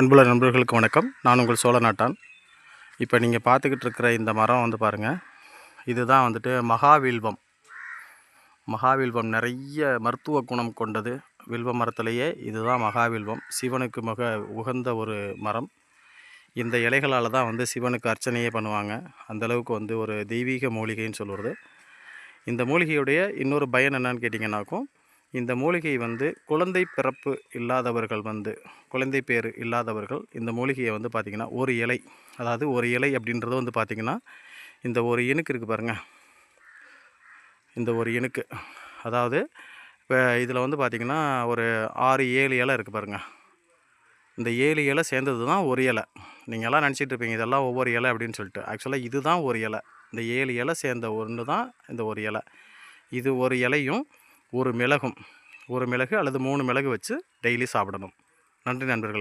அன்புள்ள நண்பர்களுக்கு வணக்கம். நான் உங்கள் சோழ நாட்டான் இப்போ நீங்கள் பார்த்துக்கிட்டு இருக்கிற இந்த மரம் வந்து பாருங்கள் இதுதான் வந்துட்டு மகாவில்வம். மகாவில்வம் நிறைய மருத்துவ குணம் கொண்டது. வில்வ மரத்திலேயே இதுதான் மகாவில்வம். சிவனுக்கு மிக உகந்த ஒரு மரம். இந்த இலைகளால் தான் வந்து சிவனுக்கு அர்ச்சனையே பண்ணுவாங்க. அந்தளவுக்கு வந்து ஒரு தெய்வீக மூலிகைன்னு சொல்லுவது இந்த மூலிகையுடைய இன்னொரு பயன் என்னன்னு கேட்டிங்கன்னாக்கும் இந்த மூலிகை வந்து குழந்தை பிறப்பு இல்லாதவர்கள் வந்து குழந்தை பேர் இல்லாதவர்கள் இந்த மூலிகையை வந்து பார்த்திங்கன்னா ஒரு இலை அதாவது ஒரு இலை அப்படின்றது வந்து பார்த்திங்கன்னா இந்த ஒரு இணுக்கு இருக்குது பாருங்கள் இந்த ஒரு இணுக்கு அதாவது இப்போ இதில் வந்து பார்த்திங்கன்னா ஒரு ஆறு ஏழு இலை இருக்குது பாருங்கள் இந்த ஏழு இலை சேர்ந்தது தான் ஒரு இலை. நீங்கள் எல்லாம் நினச்சிட்டு இருப்பீங்க இதெல்லாம் ஒவ்வொரு இலை அப்படின்னு சொல்லிட்டு. ஆக்சுவலாக இது தான் ஒரு இலை. இந்த ஏழு இலை சேர்ந்த ஒன்று தான் இந்த ஒரு இலை. இது ஒரு இலையும் ஒரு மிளகும் ஒரு மிளகு அல்லது மூணு மிளகு வச்சு டெய்லி சாப்பிடணும். நன்றி நண்பர்களே.